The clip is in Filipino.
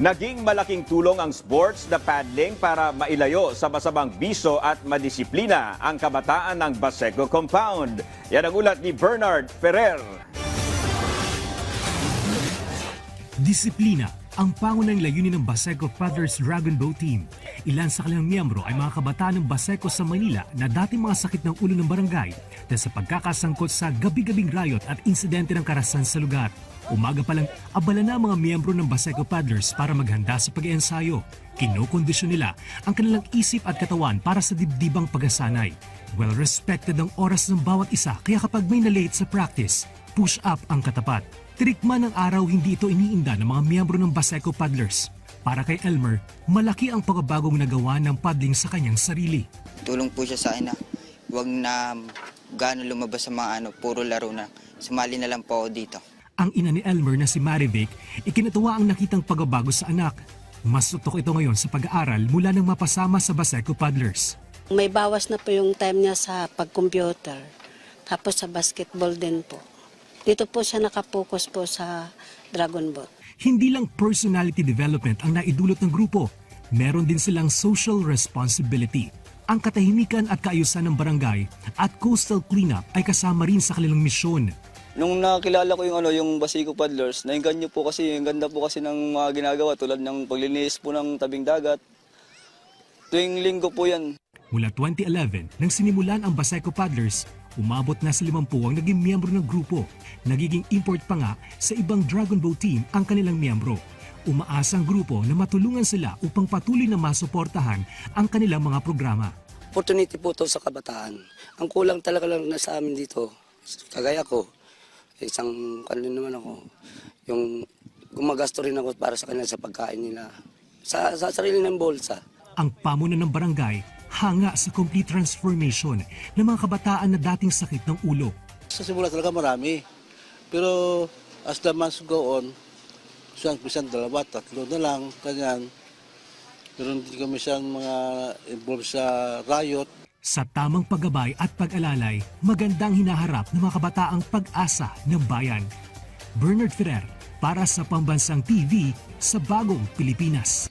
Naging malaking tulong ang sports na paddling para mailayo sa masamang biso at madisiplina ang kabataan ng Baseco Compound. Yan ang ulat ni Bernard Ferrer. Disiplina ang pangunang layunin ng Baseco Paddlers Dragon Boat Team. Ilan sa kanilang miyembro ay mga kabataan ng Baseco sa Manila na dati mga sakit ng ulo ng barangay dahil sa pagkakasangkot sa gabi-gabing riot at insidente ng karasan sa lugar. Umaga pa lang, abala na ang mga miyembro ng Baseco Paddlers para maghanda sa pag-iensayo. Kinokondisyon nila ang kanilang isip at katawan para sa dibdibang pagkasanay. Well-respected ang oras ng bawat isa kaya kapag may na-late sa practice, push up ang katapat. Trikma ng araw hindi ito iniinda ng mga miyembro ng Baseco Paddlers. Para kay Elmer, malaki ang pagbabagong nagawa ng paddling sa kanyang sarili. tulong po siya sa akin na huwag na gaano lumabas sa mga ano, puro laro na. Sumali na lang po ako dito. Ang ina ni Elmer na si Marivic, ikinatuwa ang nakitang pagbabago sa anak. Mas tutok ito ngayon sa pag-aaral mula nang mapasama sa Baseco Paddlers. May bawas na po yung time niya sa pag-computer. Tapos sa basketball din po. Dito po siya nakapokus po sa Dragon Boat. Hindi lang personality development ang naidulot ng grupo, meron din silang social responsibility. Ang katahimikan at kaayusan ng barangay at coastal cleanup ay kasama rin sa kanilang misyon. Nung nakilala ko yung ano yung Basico Paddlers, nainganyo po kasi, ang ganda po kasi ng mga ginagawa tulad ng paglilinis po ng tabing dagat. Tuwing linggo po yan. Mula 2011, nang sinimulan ang Baseco Paddlers, umabot na sa 50 ang naging miyembro ng grupo. Nagiging import pa nga sa ibang Dragon Boat team ang kanilang miyembro. Umaasa ang grupo na matulungan sila upang patuloy na masuportahan ang kanilang mga programa. opportunity po to sa kabataan. Ang kulang talaga lang na sa amin dito, kagaya ko, isang kanino naman ako, yung gumagasto rin ako para sa kanila sa pagkain nila. Sa, sa sarili ng bolsa. Ang pamunan ng barangay hanga sa complete transformation ng mga kabataan na dating sakit ng ulo. Sa simula talaga marami. Pero as the months go on, isang pisan dalawa, tatlo na lang, ganyan. Pero hindi kami siyang mga involved sa riot. Sa tamang paggabay at pag-alalay, magandang hinaharap ng mga kabataang pag-asa ng bayan. Bernard Ferrer para sa Pambansang TV sa Bagong Pilipinas.